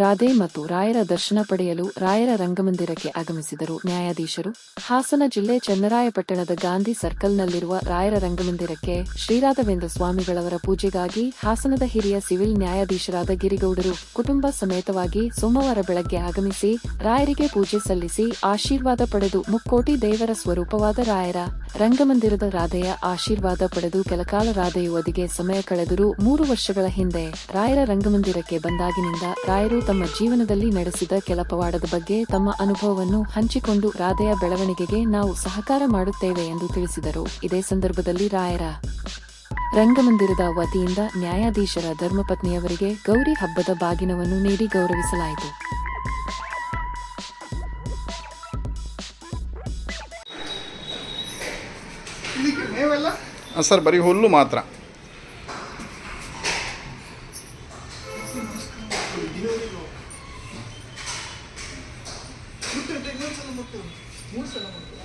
ರಾಧೆ ಮತ್ತು ರಾಯರ ದರ್ಶನ ಪಡೆಯಲು ರಾಯರ ರಂಗಮಂದಿರಕ್ಕೆ ಆಗಮಿಸಿದರು. ನ್ಯಾಯಾಧೀಶರು, ಹಾಸನ ಜಿಲ್ಲೆ ಚನ್ನರಾಯಪಟ್ಟಣದ ಗಾಂಧಿ ಸರ್ಕಲ್ನಲ್ಲಿರುವ ರಾಯರ ರಂಗಮಂದಿರಕ್ಕೆ ಶ್ರೀರಾಘವೇಂದ್ರ ಸ್ವಾಮಿಗಳವರ ಪೂಜೆಗಾಗಿ ಹಾಸನದ ಹಿರಿಯ ಸಿವಿಲ್ ನ್ಯಾಯಾಧೀಶರಾದ ಗಿರಿಗೌಡರು ಕುಟುಂಬ ಸಮೇತವಾಗಿ ಸೋಮವಾರ ಬೆಳಗ್ಗೆ ಆಗಮಿಸಿ ರಾಯರಿಗೆ ಪೂಜೆ ಸಲ್ಲಿಸಿ ಆಶೀರ್ವಾದ ಪಡೆದು ಮುಕ್ಕೋಟಿ ದೇವರ ಸ್ವರೂಪವಾದ ರಾಯರ ರಂಗಮಂದಿರದ ರಾಧೆಯ ಆಶೀರ್ವಾದ ಪಡೆದು ಕೆಲಕಾಲ ರಾಧೆಯು ಸಮಯ ಕಳೆದರೂ ಮೂರು ವರ್ಷಗಳ ಹಿಂದೆ ರಾಯರ ರಂಗಮಂದಿರಕ್ಕೆ ಬಂದಾಗಿನಿಂದ ರಾಯರು ತಮ್ಮ ಜೀವನದಲ್ಲಿ ನಡೆಸಿದ ಕೆಲ ಪವಾಡದ ಬಗ್ಗೆ ತಮ್ಮ ಅನುಭವವನ್ನು ಹಂಚಿಕೊಂಡು ರಾಧೆಯ ಬೆಳವಣಿಗೆಗೆ ನಾವು ಸಹಕಾರ ಮಾಡುತ್ತೇವೆ ಎಂದು ತಿಳಿಸಿದರು. ಇದೇ ಸಂದರ್ಭದಲ್ಲಿ ರಾಯರ ರಂಗಮಂದಿರದ ವತಿಯಿಂದ ನ್ಯಾಯಾಧೀಶರ ಧರ್ಮಪತ್ನಿಯವರಿಗೆ ಗೌರಿ ಹಬ್ಬದ ಬಾಗಿನವನ್ನು ನೀಡಿ ಗೌರವಿಸಲಾಯಿತು. ಸರ್, ಬರೀ ಹುಲ್ಲು ಮಾತ್ರ. ಮುಟ್ಟು ಇನ್ನೊಂದ್ಸಲ ಮುಟ್ಟು ಮೂರು ಸಲ ಮುಟ್ಟು